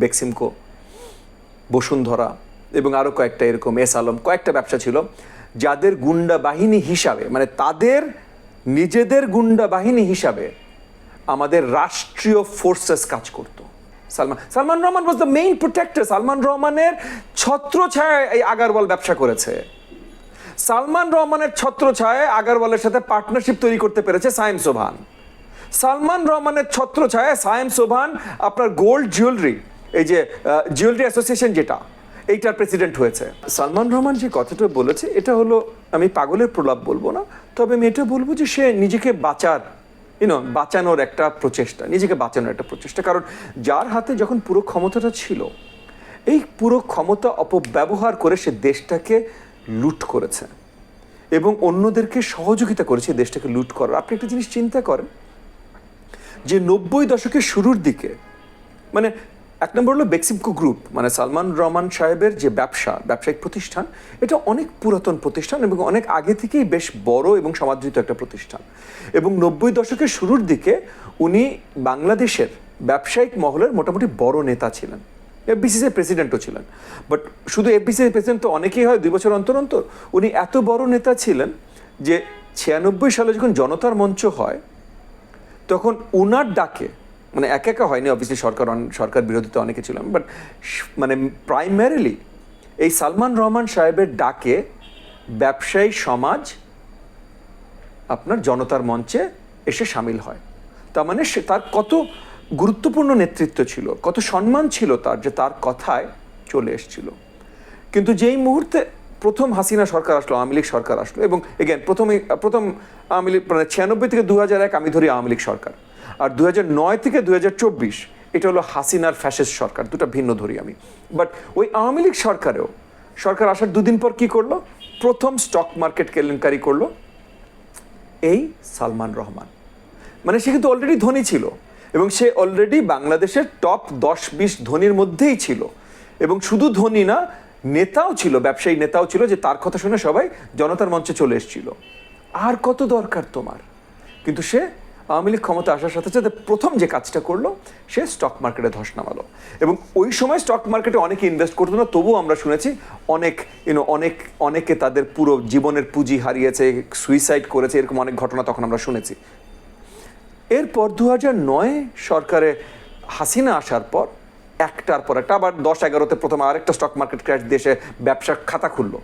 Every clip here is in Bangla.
বেক্সিমকো, বসুন্ধরা এবং আরও কয়েকটা এরকম এস আলম, কয়েকটা ব্যবসা ছিল যাদের গুন্ডা বাহিনী হিসাবে মানে তাদের নিজেদের গুন্ডা বাহিনী হিসাবে আমাদের রাষ্ট্রীয় ফোর্সেস কাজ করত। Salman Salman Rahman was the main protector Salman রহমানের ছত্র ছায় এই আগারওয়াল ব্যবসা করেছে। সালমান রহমানের ছত্র ছায় আগারওয়ালের সাথে পার্টনারশিপ তৈরি করতে পেরেছে সায়েম সোভান সালমান রহমানের ছত্র ছায় সায়েম সোভান আপনার গোল্ড জুয়েলারি এই যে জুয়েলারি অ্যাসোসিয়েশন যেটা, এইটার প্রেসিডেন্ট হয়েছে। সালমান রহমান যে কথাটা বলেছে, এটা হলো, আমি পাগলের প্রলাপ বলব না, তবে আমি এটা বলব যে সে নিজেকে বাঁচার ইউনো বাঁচানোর একটা প্রচেষ্টা, নিজেকে বাঁচানোর একটা প্রচেষ্টা। কারণ যার হাতে যখন পুরো ক্ষমতাটা ছিল, এই পুরো ক্ষমতা অপব্যবহার করে সে দেশটাকে লুট করেছে। এবং অন্যদেরকে সহযোগিতা করেছে দেশটাকে লুট করার। আপনি একটা জিনিস চিন্তা করেন, যে নব্বই দশকের শুরুর দিকে মানে এক নম্বর হলো বেক্সিমকো গ্রুপ মানে সালমান রহমান সাহেবের যে ব্যবসা, ব্যবসায়িক প্রতিষ্ঠান, এটা অনেক পুরাতন প্রতিষ্ঠান এবং অনেক আগে থেকেই বেশ বড় এবং সমাদৃত একটা প্রতিষ্ঠান। এবং নব্বই দশকের শুরুর দিকে উনি বাংলাদেশের ব্যবসায়িক মহলের মোটামুটি বড় নেতা ছিলেন। এফবিসিসির প্রেসিডেন্টও ছিলেন। বাট শুধু এফবিসিসির প্রেসিডেন্ট তো অনেকেই হয়, দুই বছর অন্তর অন্তর, উনি এত বড় নেতা ছিলেন যে ছিয়ানব্বই সালে যখন জনতার মঞ্চ হয়, তখন উনার ডাকে মানে একা একা হয়নি অবভিয়াসলি সরকার সরকার বিরোধিতা অনেকে ছিলাম বাট মানে প্রাইমারিলি এই সালমান রহমান সাহেবের ডাকে ব্যবসায়ী সমাজ আপনার জনতার মঞ্চে এসে সামিল হয়। তার মানে সে তার কত গুরুত্বপূর্ণ নেতৃত্ব ছিল, কত সম্মান ছিল তার যে তার কথায় চলে এসেছিল। কিন্তু যেই মুহূর্তে প্রথম হাসিনা সরকার আসলো, আওয়ামী লীগ সরকার আসলো, এবং এগেন প্রথমে প্রথম আওয়ামী লীগ মানে ছিয়ানব্বই থেকে দু হাজার এক আমি ধরি আওয়ামী লীগ সরকার। আর দু নয় থেকে দু হাজার চব্বিশ, এটা হলো হাসিনার ফ্যাসিস্ট সরকার, দুটো ভিন্ন ধরি আমি। বাট ওই আওয়ামী লীগ সরকারেও, সরকার আসার দুদিন পর কি করল? প্রথম স্টক মার্কেট কেলেঙ্কারি করল এই সালমান রহমান। মানে সে কিন্তু অলরেডি ধনী ছিল এবং সে অলরেডি বাংলাদেশের টপ দশ বিশ ধনীর মধ্যেই ছিল। এবং শুধু ধনী না, নেতাও ছিল, ব্যবসায়ী নেতাও ছিল যে তার কথা শুনে সবাই জনতার মঞ্চে চলে এসেছিল। আর কত দরকার তোমার? কিন্তু সে আওয়ামী লীগ ক্ষমতা আসার সাথে সাথে প্রথম যে কাজটা করল, সে স্টক মার্কেটে ধস নামালো। এবং ওই সময় স্টক মার্কেটে অনেকে ইনভেস্ট করতো না, তবুও আমরা শুনেছি অনেক ইউনো অনেক, অনেকে তাদের পুরো জীবনের পুঁজি হারিয়েছে সুইসাইড করেছে, এরকম অনেক ঘটনা তখন আমরা শুনেছি। এরপর দু হাজার নয় সরকারে হাসিনা আসার পর, একটার পর একটা, আবার দশ এগারোতে প্রথম আরেকটা স্টক মার্কেট ক্র্যাশ দেশে ব্যবসার খাতা খুললো।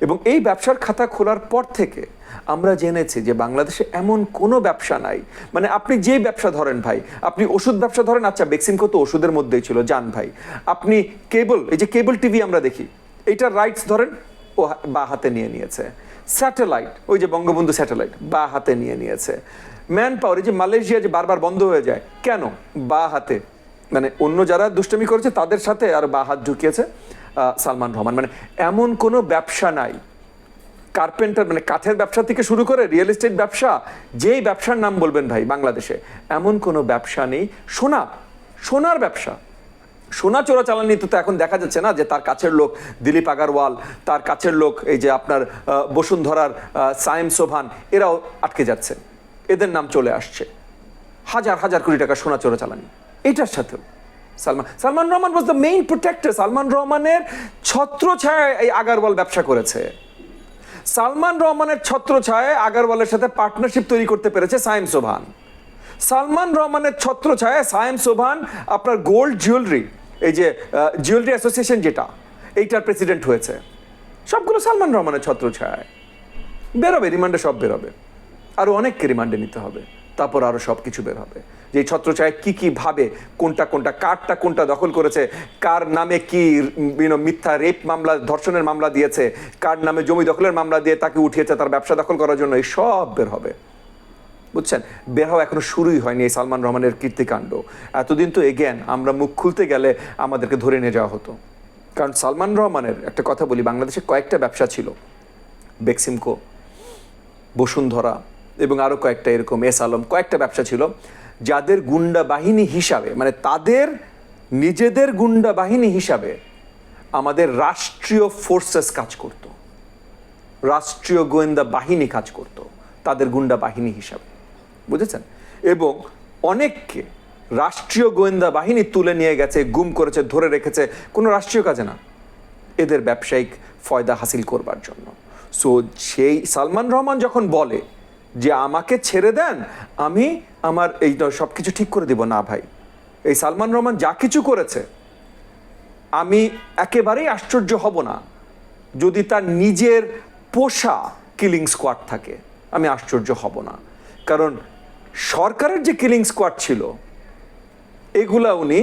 এবং এই ব্যবসার খাতা খোলার পর থেকে আমরা জেনেছি যে বাংলাদেশে এমন কোনো ব্যবসা নাই। মানে আপনি যে ব্যবসা ধরেন ভাই, আপনি ওষুধ ব্যবসা ধরেন আচ্ছা বেক্সিমকো তো ওষুধের মধ্যেই ছিল, যান ভাই। আপনি কেবল, এই যে কেবল টিভি আমরা দেখি এইটার রাইটস ধরেন, ও বা হাতে নিয়ে নিয়েছে। স্যাটেলাইট ওই যে বঙ্গবন্ধু স্যাটেলাইট বা হাতে নিয়ে নিয়েছে। ম্যান পাওয়ার এই যে মালয়েশিয়া যে বারবার বন্ধ হয়ে যায়, কেন? বা হাতে। মানে অন্য যারা দুষ্টমি করেছে, তাদের সাথে আর বা হাত ঢুকিয়েছে। সালমান রহমান। মানে এমন কোনো ব্যবসা নাই। কার্পেন্টার মানে কাঠের ব্যবসা থেকে শুরু করে রিয়েল এস্টেট ব্যবসা, যেই ব্যবসার নাম বলবেন ভাই বাংলাদেশে, এমন কোনো ব্যবসা নেই। সোনা, সোনার ব্যবসা। সোনা চোরা চালানি তো এখন দেখা যাচ্ছে না যে তার কাছের লোক দিলীপ আগারওয়াল, তার কাছের লোক এই যে আপনার বসুন্ধরার সায়েম সোভান, এরাও আটকে যাচ্ছে। এদের নাম চলে আসছে। হাজার হাজার কোটি টাকা সোনা চোরা চালানি। এটার সাথেও। Salman Salman Rahman was the main protector Salman রহমানের ছত্র ছায় এই আগারওয়াল ব্যবসা করেছে। সালমান রহমানের ছত্র ছায় আগারওয়ালের সাথে পার্টনারশিপ তৈরি করতে পেরেছে সায়েম সোভান। সালমান রহমানের ছত্র ছায় সায়েম সোভান আপনার গোল্ড জুয়েলারি এই যে জুয়েলারি অ্যাসোসিয়েশন যেটা, এইটার প্রেসিডেন্ট হয়েছে। সবগুলো সালমান রহমানের ছত্র ছায় বেরোবে রিমান্ডে সব বেরোবে। আরও অনেককে রিমান্ডে নিতে হবে। তারপর আরও সব কিছু বের হবে। যে ছত্রছায়া কি কি ভাবে, কোনটা কোনটা, কারটা, কোনটা দখল করেছে, কার নামে কি মিথ্যা রেপ মামলা, ধর্ষণের মামলা দিয়েছে, কার নামে জমি দখলের মামলা দিয়ে তাকে উঠিয়েছে, তার ব্যবসা দখল করার জন্য, এই সব বের হবে। বুঝছেন? বের হওয়া এখনও শুরুই হয়নি এই সালমান রহমানের কীর্তিকাণ্ড। এতদিন তো এগেন আমরা মুখ খুলতে গেলে আমাদেরকে ধরে নিয়ে যাওয়া হতো। কারণ সালমান রহমানের, একটা কথা বলি, বাংলাদেশে কয়েকটা ব্যবসা ছিল। বেক্সিমকো, বসুন্ধরা এবং আরও কয়েকটা এরকম এস আলম, কয়েকটা ব্যবসা ছিল যাদের গুন্ডা বাহিনী হিসাবে মানে তাদের নিজেদের গুন্ডা বাহিনী হিসাবে আমাদের রাষ্ট্রীয় ফোর্সেস কাজ করত। রাষ্ট্রীয় গোয়েন্দা বাহিনী কাজ করত তাদের গুন্ডা বাহিনী হিসাবে। বুঝেছেন? এবং অনেককে রাষ্ট্রীয় গোয়েন্দা বাহিনী তুলে নিয়ে গেছে, গুম করেছে, ধরে রেখেছে, কোনো রাষ্ট্রীয় কাজে না। এদের ব্যবসায়িক ফয়দা হাসিল করবার জন্য। সো সেই সালমান রহমান যখন বলে যে আমাকে ছেড়ে দেন, আমি আমার এই সব কিছু ঠিক করে দিব। না ভাই, এই সালমান রহমান যা কিছু করেছে, আমি একেবারেই আশ্চর্য হব না যদি তার নিজের পোষা কিলিং স্কোয়াড থাকে, আমি আশ্চর্য হব না। কারণ সরকারের যে কিলিং স্কোয়াড ছিল, এগুলা উনি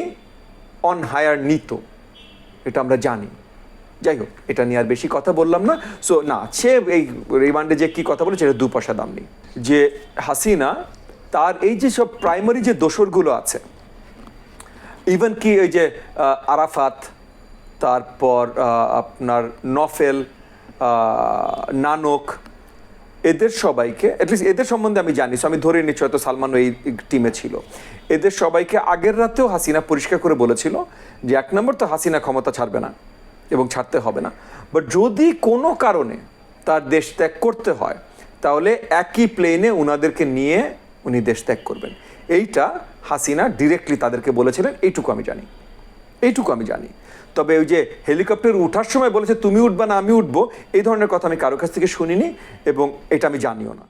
অন হায়ার নিত, এটা আমরা জানি। যাই হোক, এটা নিয়ে আর বেশি কথা বললাম না। সো না, সে এই রিমান্ডে যে কি কথা বলেছে, এটা দু পয়সা দাম নেই। যে হাসিনা, তার এই যে সব প্রাইমারি যে দোসরগুলো আছে ইভেন কি ওই যে আরাফাত, তারপর আপনার নফেল নানক, এদের সবাইকে অ্যাটলিস্ট এদের সম্বন্ধে আমি জানি, so আমি ধরে নিচ্ছি হয়তো সালমান এই টিমে ছিল। এদের সবাইকে আগের রাতেও হাসিনা পরিষ্কার করে বলেছিল যে, এক নম্বর তো হাসিনা ক্ষমতা ছাড়বে না। এবং ছাড়তে হবে না। বাট যদি কোনো কারণে তার দেশ ত্যাগ করতে হয়, তাহলে একই প্লেনে উনাদেরকে নিয়ে উনি দেশ ত্যাগ করবেন। এইটা হাসিনা ডিরেক্টলি তাদেরকে বলেছিলেন, এইটুকু আমি জানি। এইটুকু আমি জানি। তবে ওই যে হেলিকপ্টার উঠার সময় বলেছে, তুমি উঠবা না, আমি উঠবো, এই ধরনের কথা আমি কারও কাছ থেকে শুনিনি এবং এটা আমি জানিও না।